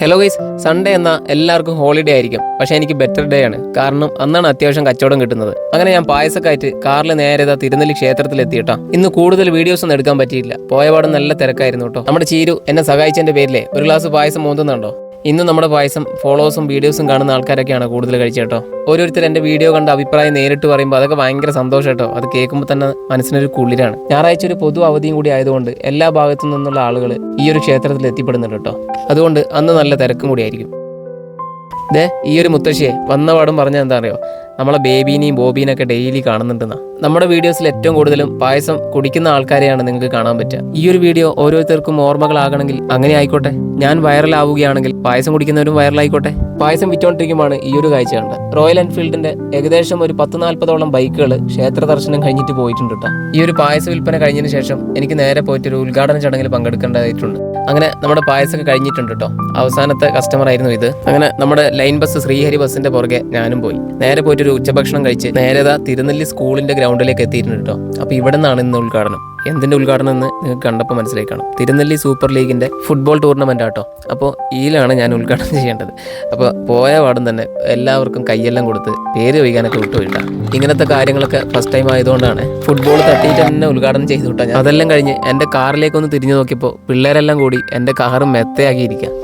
Hello guys Sunday എന്ന എല്ലാവർക്കും holiday ആയിരിക്കും. പക്ഷെ എനിക്ക് ബെറ്റർ ഡേ ആണ്. കാരണം അന്നാണ് അത്യാവശ്യം കച്ചവടം കിട്ടുന്നത്. അങ്ങനെ ഞാൻ പായസക്കായിട്ട് കാറിൽ നേരെ ഇതാ തിരുനെല്ലി ക്ഷേത്രത്തിൽ എത്തിയിട്ടാ. ഇന്ന് കൂടുതൽ വീഡിയോസ് ഒന്നും എടുക്കാൻ പറ്റിയില്ല പോയപാട് നല്ല തിരക്കായിരുന്നു കേട്ടോ. നമ്മുടെ ചീരു എന്നെ സഹായിച്ചതിന്റെ പേരിലെ ഒരു ഗ്ലാസ് പായസം മോന്തുന്നുണ്ടോ? ഇന്ന് നമ്മുടെ പായസം ഫോളോവേഴ്സും വീഡിയോസും കാണുന്ന ആൾക്കാരൊക്കെയാണ് കൂടുതൽ കഴിച്ചേട്ടോ ഓരോരുത്തർ എന്റെ വീഡിയോ കണ്ട അഭിപ്രായം നേരിട്ട് പറയുമ്പോൾ അതൊക്കെ ഭയങ്കര സന്തോഷം കേട്ടോ. അത് കേൾക്കുമ്പോൾ തന്നെ മനസ്സിനൊരു കുളിരാണ്. ഞായറാഴ്ച ഒരു പൊതു അവധിയും കൂടി ആയതുകൊണ്ട് എല്ലാ ഭാഗത്തു നിന്നുള്ള ആളുകൾ ഈ ഒരു ക്ഷേത്രത്തിൽ എത്തിപ്പെടുന്നുണ്ട് കേട്ടോ. അതുകൊണ്ട് അന്ന് നല്ല തിരക്കും കൂടിയായിരിക്കും ദേ ഈ ഒരു മുത്തശ്ശിയെ വന്ന പാടും പറഞ്ഞ എന്താ അറിയോ? നമ്മളെ ബേബീനെയും ബോബീനൊക്കെ ഡെയിലി കാണുന്നുണ്ടെന്നാ. നമ്മുടെ വീഡിയോസിൽ ഏറ്റവും കൂടുതലും പായസം കുടിക്കുന്ന ആൾക്കാരെയാണ് നിങ്ങൾക്ക് കാണാൻ പറ്റുക. ഈ ഒരു വീഡിയോ ഓരോരുത്തർക്കും ഓർമ്മകളാകണമെങ്കിൽ അങ്ങനെ ആയിക്കോട്ടെ. ഞാൻ വൈറലാവുകയാണെങ്കിൽ പായസം കുടിക്കുന്നവരും വൈറലായിക്കോട്ടെ. പായസം വിറ്റോണ്ടിരിക്കുമ്പോൾ ഈ ഒരു കാഴ്ച കണ്ട് റോയൽ എൻഫീൽഡിന്റെ ഏകദേശം ഒരു പത്ത് നാൽപ്പതോളം ബൈക്കുകൾ ക്ഷേത്ര ദർശനം കഴിഞ്ഞിട്ട് പോയിട്ടുണ്ട് കേട്ടോ ഈ ഒരു പായസ വിൽപ്പന കഴിഞ്ഞതിന് ശേഷം എനിക്ക് നേരെ പോയിട്ട് ഒരു ഉദ്ഘാടന ചടങ്ങിൽ പങ്കെടുക്കേണ്ടതായിട്ടുണ്ട്. അങ്ങനെ നമ്മുടെ പായസമൊക്കെ കഴിഞ്ഞിട്ടുണ്ട് കേട്ടോ അവസാനത്തെ കസ്റ്റമർ ആയിരുന്നു ഇത്. അങ്ങനെ നമ്മുടെ ലൈൻ ബസ് ശ്രീഹരി ബസ്സിന്റെ പുറകെ ഞാനും പോയി. നേരെ പോയിട്ട് ഒരു ഉച്ചഭക്ഷണം കഴിച്ച് നേരെ ദാ തിരുനെല്ലി സ്കൂളിന്റെ ഗ്രൗണ്ടിലേക്ക് എത്തിയിട്ടുണ്ട് കേട്ടോ അപ്പൊ ഇവിടെ നിന്നാണ് ഇന്ന് ഉദ്ഘാടനം. എന്തിന്റെ ഉദ്ഘാടനം എന്ന് നിങ്ങൾക്ക് കണ്ടപ്പോൾ മനസ്സിലായി കാണും തിരുനെല്ലി സൂപ്പർ ലീഗിന്റെ ഫുട്ബോൾ ടൂർണമെന്റ് ആട്ടോ. അപ്പോൾ ഇതിലാണ് ഞാൻ ഉദ്ഘാടനം ചെയ്യേണ്ടത്. അപ്പോൾ പോയ പാടും തന്നെ എല്ലാവർക്കും കൈയെല്ലാം കൊടുത്ത് പേര് ചോദിക്കാനൊക്കെ വിട്ടുപോയിട്ട. ഇങ്ങനത്തെ കാര്യങ്ങളൊക്കെ ഫസ്റ്റ് ടൈം ആയതുകൊണ്ടാണ് ഫുട്ബോൾ തട്ടിയിട്ട് തന്നെ ഉദ്ഘാടനം ചെയ്തു വിട്ടാൽ അതെല്ലാം കഴിഞ്ഞ് എന്റെ കാറിലേക്കൊന്ന് തിരിഞ്ഞു നോക്കിയപ്പോൾ പിള്ളേരെല്ലാം കൂടി എന്റെ കാറ് മെത്തയാക്കിയിരിക്കുക